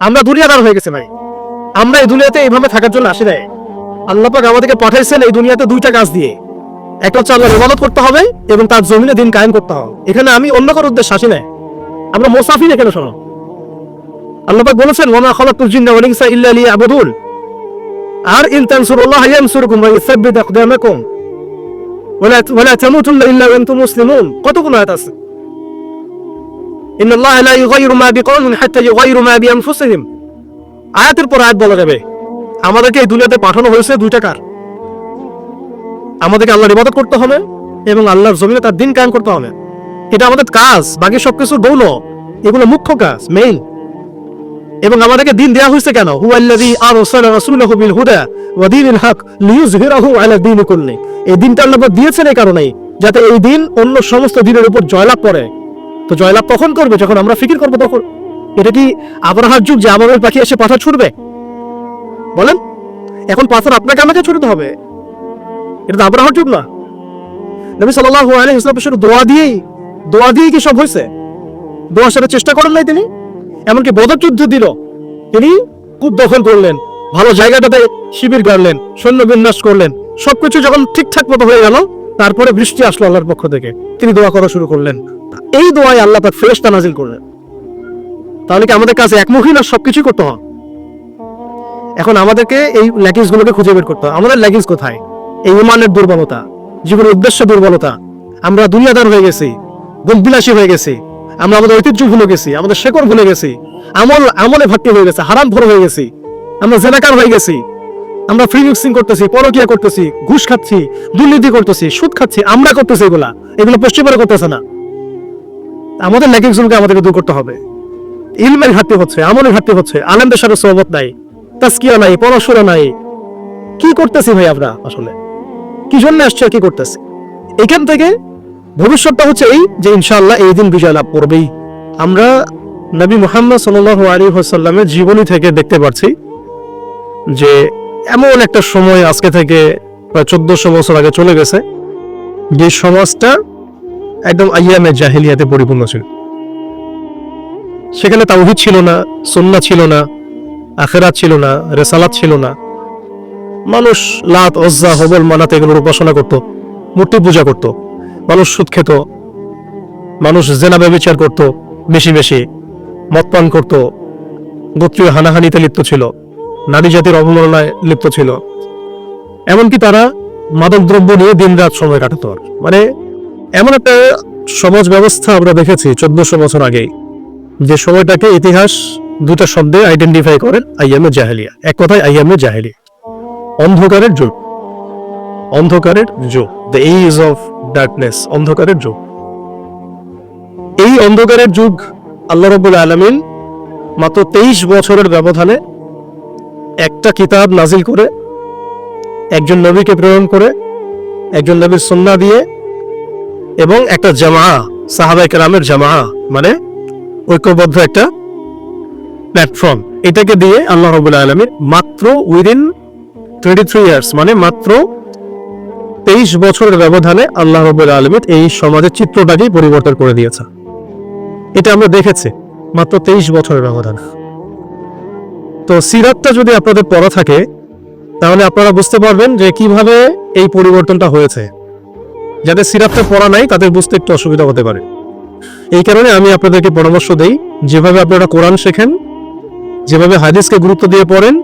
আমরা দুনিয়াদার হয়ে গেছে ভাই। আমরা এই দুনিয়াতে এইভাবে থাকার জন্য আসি নাই। আল্লাহ পাক আমাদেরকে পাঠাইছেন এই দুনিয়াতে দুইটা কাজ দিয়ে। একটা হচ্ছে আল্লাহর ইবাদত করতে হবে এবং তার জমিনে দিন কায়েম করতে হবে। এখানে আমি অন্য কারোর উদ্দেশ্যে আসি নাই। আমরা মোসাফির এখানে, শোনো। আল্লাহ পাক বলেছেন ওমা খালাকুল জিন্না ওয়াল ইনসা ইল্লা লিয়াবুদুন। আর ইন তানসুরুল্লাহ ইয়ানসুরকুম ওয়া ইসাব্বিত আকদামাকুম। ওয়ালা ওয়ালা তামুতুল্লা ইল্লা ওয়া আনতুম মুসলিমুন। কতগুলো আয়াত আছে? ইন্নাল্লাহ লা ইউগাইরু মা বিকওমিন হাত্তা ইউগাইরু মা বিআনফুসিহিম। আয়াতের পর আয়াত বলা যাবে, আমাদেরকে এই দুনিয়াতে পাঠানো হয়েছে দুইটা কার? আমাদেরকে আল্লাহর ইবাদত করতে হবে এবং আল্লাহর জমিনে তার দিন কায়েম করতে হবে। এটা আমাদের কাজ, বাকি সবকিছুর গৌণ এগুলো মুখ্য কাজ মেইন এবং আমাদেরকে দিন দেয়া হয়েছে কেন? হুয়াল্লাযী আরসালা রাসূলাহু বিল হুদা ওয়া দীনিল হক লিইয়ুযহিরাহু আলা দীনি কুল্লি। এই দিনটা আল্লাহ দিয়েছেন এই কারণেই, যাতে এই দিন অন্য সমস্ত দিনের উপর জয়লাভ করে। তো জয়লাভ তখন করবে? যখন আমরা ফিকির করব তখন। এটা কি আবরাহার যুগ যে আবরের পাখি এসে পাথর ছুটবে বলেন, এখন পাথর আপনাকে আমাকে ছুটতে হবে। এটা তো আবরাহার যুগ না। নবী সাল্লাল্লাহু আলাইহি ওয়াসাল্লাম শুধু দোয়া দিয়েই দোয়া দিয়েই কি সব হয়েছে? দোয়া সেটা চেষ্টা করেন নাই তিনি? এমনকি বদর যুদ্ধ দিল। তিনি খুব দখল করলেন, ভালো জায়গাটাতে শিবির গাড়লেন, সৈন্য বিন্যাস করলেন, সবকিছু যখন ঠিকঠাক মতো হয়ে গেল, তারপরে বৃষ্টি আসলো আল্লাহর পক্ষ থেকে। তিনি দোয়া করা শুরু করলেন। এই দোয়ায় আল্লাহ তার ফেরেশতা নাজিল করলেন। তাহলে কি আমাদের কাছে একমুখী না সবকিছু করতে হবে এখন আমাদেরকে এই ল্যাকিংস গুলোকে খুঁজে বের করতে হবে আমাদের ল্যাকিংস কোথায়? এই ইমানের দুর্বলতা জীবনের উদ্দেশ্য দুর্বলতা, আমরা দুনিয়াদার হয়ে গেছি বিলাসী হয়ে গেছি, আমরা আমাদের ঐতিহ্য ভুলে গেছি, আমাদের শেকড় ভুলে গেছি, আমল, আমলে ভর্তি হয়ে গেছে হারাম ভর হয়ে গেছি, আমরা জেনাকার হয়ে গেছি, আমরা ফ্রি মিক্সিং করতেছি, পরকিয়া করতেছি, ঘুষ খাচ্ছি, দুর্নীতি করতেছি, সুদ খাচ্ছি, আমরা করতেছি এগুলা। এগুলো পশ্চিমবঙ্গ করতেছে না। আমাদের ল্যাকিংসগুলোকে আমাদেরকে দূর করতে হবে। ইলমের ঘাটতি হচ্ছে, আমলের ঘাটতি হচ্ছে আনন্দের সাথে সহমত নাই তাস্কিয়া নাই, পড়াশোনা নাই। কি করতেছি ভাই আমরা আসলে? কি জন্য আসছে কি করতেছি? এখান থেকে ভবিষ্যৎটা হচ্ছে এই যে ইনশাআল্লাহ এই দিন বিজয় লাভ করবেই। আমরা নবী মুহাম্মদ সাল্লাল্লাহু আলাইহি ওয়াসাল্লামের জীবনী থেকে দেখতে পাচ্ছি যে এমন একটা সময় আজকে থেকে প্রায় চোদ্দশো বছর আগে চলে গেছে। যে সমাজটা একদম আইয়ামে জাহিলিয়াতে পরিপূর্ণ ছিল। সেখানে তাওহিদ ছিল না সন্না ছিল না, আখেরাত ছিল না, রেসালাত ছিল না। মানুষ লাত অজ্জা হবল, মানাতে এগুলোর উপাসনা করত, মূর্তি পূজা করত, মানুষ সুদ খেত, মানুষ জেনা ব্যবচার করত, বেশি বেশি মদ পান করত, গোত্রীয় হানাহানিতে লিপ্ত ছিল, নারী জাতির অবমাননায় লিপ্ত ছিল। এমনকি তারা মাদক দ্রব্য নিয়ে দিনরাত সময় কাটাতো। মানে এমন একটা সমাজ ব্যবস্থা আমরা দেখেছি চোদ্দশো বছর আগেই। যে সময়টাকে ইতিহাস দুটা শব্দে আইডেন্টিফাই করেন আইয়ামে জাহেলিয়া। এক কথায় আইয়ামে জাহেলিয়া। অন্ধকারের যুগ অন্ধকারের যুগ দ্য এজ অফ ডার্কনেস অন্ধকারের যুগ এই অন্ধকারের যুগ আল্লাহ রবুল আলমিন মাত্র তেইশ বছরের ব্যবধানে একটা কিতাব নাজিল করে, একজন নবীকে প্রেরণ করে, একজন নবীর সন্না দিয়ে এবং একটা জামা সাহাবাই কেরামের জামা মানে ঐক্যবদ্ধ একটা প্ল্যাটফর্ম এটাকে দিয়ে আল্লাহ রবুল্লা আলমীর মাত্র উইদিন টোয়েন্টি থ্রি ইয়ার্স মানে মাত্র তেইশ বছরের ব্যবধানে আল্লাহ রবুল্লা আলমীর এই সমাজের চিত্রটাকেই পরিবর্তন করে দিয়েছে। এটা আমরা দেখেছি, মাত্র তেইশ বছরের ব্যবধান। তো সিরাতটা যদি আপনাদের পড়া থাকে, তাহলে আপনারা বুঝতে পারবেন যে কীভাবে এই পরিবর্তনটা হয়েছে। যাদের সিরাতটা পড়া নাই, তাদের বুঝতে একটু অসুবিধা হতে পারে। এই কারণে আমি আপনাদেরকে পরামর্শ দেই, যেভাবে আপনারা কোরআন শেখেন, যেভাবে হাদিসকে গুরুত্ব দিয়ে পড়েন,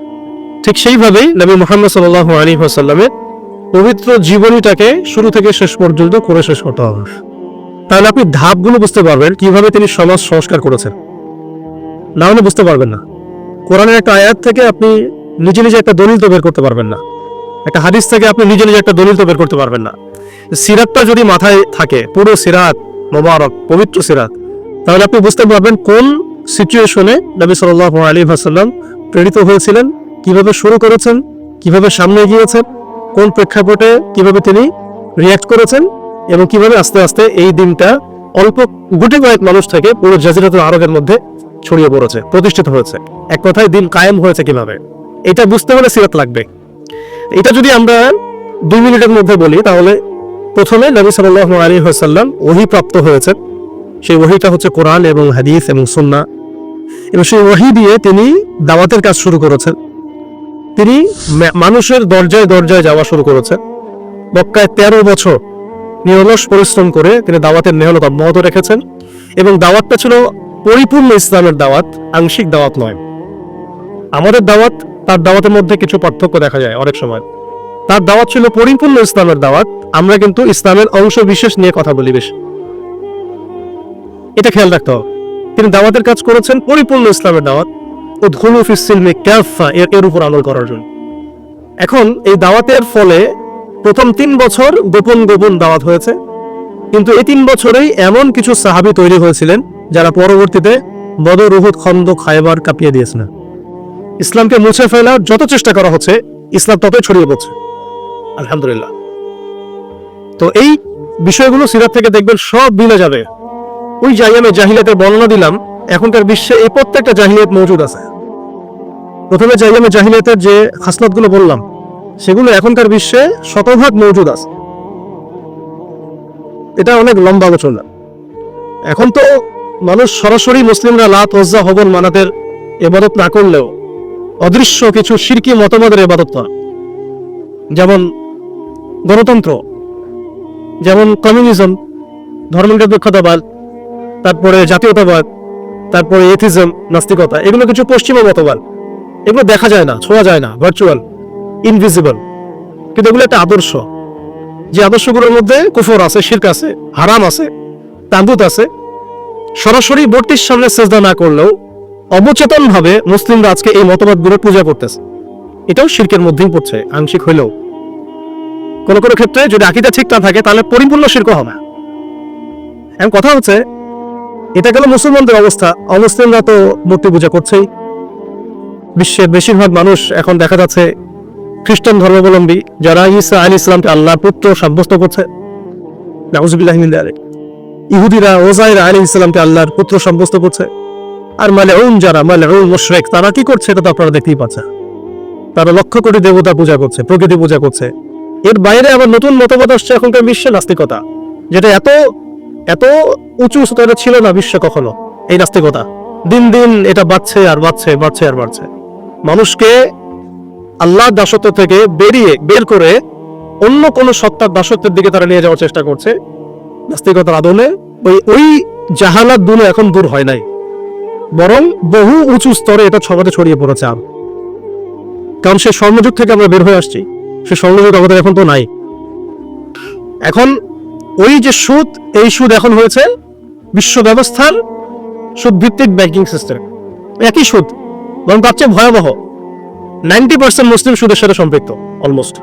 ঠিক সেইভাবেই নবী মোহাম্মদ সাল আলী আসাল্লামের পবিত্র জীবনীটাকে শুরু থেকে শেষ পর্যন্ত করে শেষ করতে হবে। তাহলে আপনি ধাপগুলো বুঝতে পারবেন, কীভাবে তিনি সমাজ সংস্কার করেছেন। না হলে বুঝতে পারবেন না। কোরআনের একটা আয়াত থেকে আপনি নিজে নিজে একটা দলিল তো বের করতে পারবেন না। একটা হাদিস থেকে আপনি নিজে নিজে একটা দলিল তো বের করতে পারবেন না। সিরাতটা যদি মাথায় থাকে, পুরো সিরাত মোবারক, পবিত্র সিরাত, তাহলে আপনি বুঝতে পারবেন কোন সিচুয়েশনে নবী সাল আলী ভাসাল্লাম প্রেরিত হয়েছিলেন, কীভাবে শুরু করেছেন, কীভাবে সামনে গিয়েছেন কোন প্রেক্ষাপটে কীভাবে তিনি রিয়াক্ট করেছেন এবং কীভাবে আস্তে আস্তে এই দিনটা অল্প গুটি কয়েক মানুষ থেকে পুরো জাজিরাতুল আরবের মধ্যে ছড়িয়ে পড়েছে, প্রতিষ্ঠিত হয়েছে। এক কথায় দিন কায়েম হয়েছে কীভাবে? এটা বুঝতে হলে সিরাত লাগবে। এটা যদি আমরা দুই মিনিটের মধ্যে বলি, তাহলে প্রথমে নবী সাল্লাহ আলী হাসাল্লাম ওহি প্রাপ্ত হয়েছে সেই ওহিটা হচ্ছে কোরআন এবং হাদিস এবং সুন্না এবং সেই ওহি দিয়ে তিনি দাওয়াতের কাজ শুরু করেছেন। তিনি মানুষের দরজায় দরজায় যাওয়া শুরু করেছেন। মক্কায় তেরো বছর নিরলস পরিশ্রম করে তিনি দাওয়াতের নেহলত অব্যাহত রেখেছেন এবং দাওয়াতটা ছিল পরিপূর্ণ ইসলামের দাওয়াত, আংশিক দাওয়াত নয়। আমাদের দাওয়াত, তার দাওয়াতের মধ্যে কিছু পার্থক্য দেখা যায় অনেক সময়। তার দাওয়াত ছিল পরিপূর্ণ ইসলামের দাওয়াত আমরা কিন্তু ইসলামের অংশ বিশেষ নিয়ে কথা বলি বেশ। এটা খেয়াল রাখতে হবে। তিনি দাওয়াতের কাজ করেছেন, পরিপূর্ণ ইসলামের দাওয়াত। ও ধুলু ফিসিলমে ক্যাফা এর এর উপর আমল করার জন্য। এখন এই দাওয়াতের ফলে প্রথম তিন বছর গোপন গোপন দাওয়াত হয়েছে। কিন্তু এই তিন বছরেই এমন কিছু সাহাবি তৈরি হয়েছিলেন, যারা পরবর্তীতে বদর, উহুদ খন্দ খায়বার কাঁপিয়ে দিয়েছিলেন ইসলামকে মুছে ফেলার যত চেষ্টা করা হচ্ছে, ইসলাম ততই ছড়িয়ে পড়ছে। আলহামদুলিল্লাহ। তো এই বিষয়গুলো সিরাত থেকে দেখবেন সব মিলে যাবে। ওই জায়গায় আমি জাহিলিয়াতের বর্ণনা দিলাম, এখনকার বিশ্বে এই প্রত্যেকটা জাহিলিয়াত মজুদ আছে। প্রথমে জাইলামে জাহিলিয়াতের যে হাসনাতগুলো বললাম, সেগুলো এখনকার বিশ্বে শতভাগ মজুদ আছে। এটা অনেক লম্বা আলোচনা। এখন তো মানুষ সরাসরি মুসলিমরা লাত ওজ্জা হবন মানাতের এবাদত না করলেও অদৃশ্য কিছু শিরকি মতবাদের এবাদত যেমন গণতন্ত্র যেমন কমিউনিজম ধর্মনিরপেক্ষতাবাদ তারপরে জাতীয়তাবাদ, তারপরে এথিজম নাস্তিকতা, এগুলো কিছু পশ্চিমা মতবাদ। এগুলো দেখা যায় না, ছোঁয়া যায় না ভার্চুয়াল ইনভিজিবল কিন্তু এগুলো একটা আদর্শ। যে আদর্শগুলোর মধ্যে কুফর আছে, শির্ক আছে, হারাম আছে তান্দুত আছে, সরাসরি মূর্তির সামনে সেজদা না করলেও অবচেতন ভাবে মুসলিমরা আজকে এই মতবাদগুলো পূজা করতেছে। এটাও শির্কের মধ্যেই পড়ছে, আংশিক হইলেও কোন কোন ক্ষেত্রে যদি আকিদা ঠিক না থাকে, তাহলে পরিপূর্ণ শির্ক হবে। এখন কথা হচ্ছে, এটা গেল মুসলমানদের অবস্থা। অমুসলিমরা তো মূর্তি পূজা করছেই। বিশ্বের বেশিরভাগ মানুষ এখন দেখা যাচ্ছে খ্রিস্টান ধর্মাবলম্বী, যারা ঈসা আলী ইসলামকে আল্লাহর পুত্র সাব্যস্ত করছে। ইহুদিরা, ওজাইর আলী ইসলামকে আল্লাহর পুত্র সাব্যস্ত করছে। আর মানে যারা মানে মুশরেক, তারা কি করছে, এটা তো আপনারা দেখতেই পাচ্ছেন। তারা লক্ষ কোটি দেবতা পূজা করছে, প্রকৃতি পূজা করছে। এর বাইরে আবার নতুন মতবাদ আসছে এখনকার বিশ্বে নাস্তিকতা, যেটা এত এত উঁচু স্তরে ছিল না বিশ্বে কখনো, এই নাস্তিকতা। দিন দিন এটা বাড়ছে আর বাড়ছে বাড়ছে আর বাড়ছে। মানুষকে আল্লাহ দাসত্ব থেকে বেরিয়ে, বের করে অন্য কোন সত্তার দাসত্বের দিকে তারা নিয়ে যাওয়ার চেষ্টা করছে। নাস্তিকতার আদলে ওই ওই জাহালাত দুলো এখন দূর হয় নাই। বরং বহু উঁচু স্তরে এটা সমাজে ছড়িয়ে পড়েছে আর। কারণ সে স্বর্ণযুগ থেকে আমরা বের হয়ে আসছি। সে স্বর্ণযুগ আমাদের এখন তো নাই। এখন ওই যে সুদ, এই সুদ এখন হয়েছে বিশ্ব ব্যবস্থার সুদ ভিত্তিক ব্যাংকিং সিস্টেম। একই সুদ, বরং তার চেয়ে ভয়াবহ। নাইনটি পার্সেন্ট মুসলিম সুদের সাথে সম্পৃক্ত অলমোস্ট